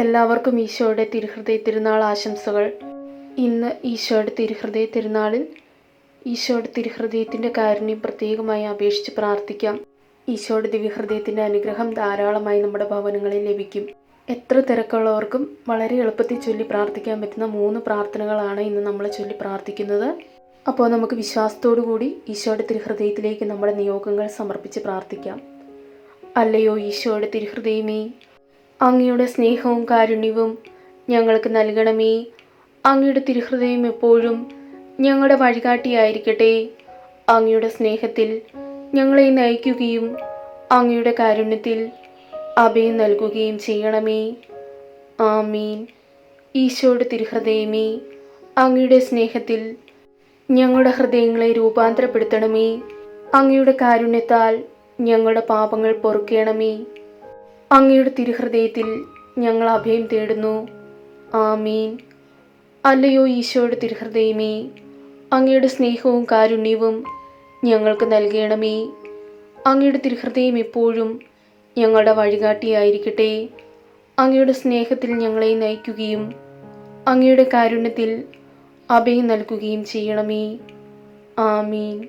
എല്ലാവർക്കും ഈശോയുടെ തിരുഹൃദയ തിരുനാൾ ആശംസകൾ. ഇന്ന് ഈശോയുടെ തിരുഹൃദയ തിരുനാളിൽ ഈശോയുടെ തിരുഹൃദയത്തിന്റെ കാരുണ്യം പ്രത്യേകമായി അപേക്ഷിച്ച് പ്രാർത്ഥിക്കാം. ഈശോയുടെ ദിവ്യഹൃദയത്തിന്റെ അനുഗ്രഹം ധാരാളമായി നമ്മുടെ ഭവനങ്ങളിൽ ലഭിക്കും. എത്ര തിരക്കുള്ളവർക്കും വളരെ എളുപ്പത്തിൽ ചൊല്ലി പ്രാർത്ഥിക്കാൻ പറ്റുന്ന മൂന്ന് പ്രാർത്ഥനകളാണ് ഇന്ന് നമ്മൾ ചൊല്ലി പ്രാർത്ഥിക്കുന്നത്. അപ്പോൾ നമുക്ക് വിശ്വാസത്തോടു കൂടി ഈശോയുടെ തിരുഹൃദയത്തിലേക്ക് നമ്മുടെ നിയോഗങ്ങൾ സമർപ്പിച്ച് പ്രാർത്ഥിക്കാം. അല്ലയോ ഈശോയുടെ തിരുഹൃദയമേ അങ്ങയുടെ സ്നേഹവും കാരുണ്യവും ഞങ്ങൾക്ക് നൽകണമേ. അങ്ങയുടെ തിരുഹൃദയം എപ്പോഴും ഞങ്ങളുടെ വഴികാട്ടിയായിരിക്കട്ടെ. അങ്ങയുടെ സ്നേഹത്തിൽ ഞങ്ങളെ നയിക്കുകയും അങ്ങയുടെ കാരുണ്യത്തിൽ അഭയം നൽകുകയും ചെയ്യണമേ. ആമീൻ. ഈശോയുടെ തിരുഹൃദയമേ അങ്ങയുടെ സ്നേഹത്തിൽ ഞങ്ങളുടെ ഹൃദയങ്ങളെ രൂപാന്തരപ്പെടുത്തണമേ. അങ്ങയുടെ കാരുണ്യത്താൽ ഞങ്ങളുടെ പാപങ്ങൾ പൊറുക്കണമേ. അങ്ങയുടെ തിരുഹൃദയത്തിൽ ഞങ്ങൾ അഭയം തേടുന്നു. ആമീൻ. അല്ലയോ ഈശോയുടെ തിരുഹൃദയമേ അങ്ങയുടെ സ്നേഹവും കാരുണ്യവും ഞങ്ങൾക്ക് നൽകണമേ. അങ്ങയുടെ തിരുഹൃദയം എപ്പോഴും ഞങ്ങളുടെ വഴികാട്ടിയായിരിക്കട്ടെ. അങ്ങയുടെ സ്നേഹത്തിൽ ഞങ്ങളെ നയിക്കുകയും അങ്ങയുടെ കാരുണ്യത്തിൽ അഭയം നൽകുകയും ചെയ്യണമേ. ആമീൻ.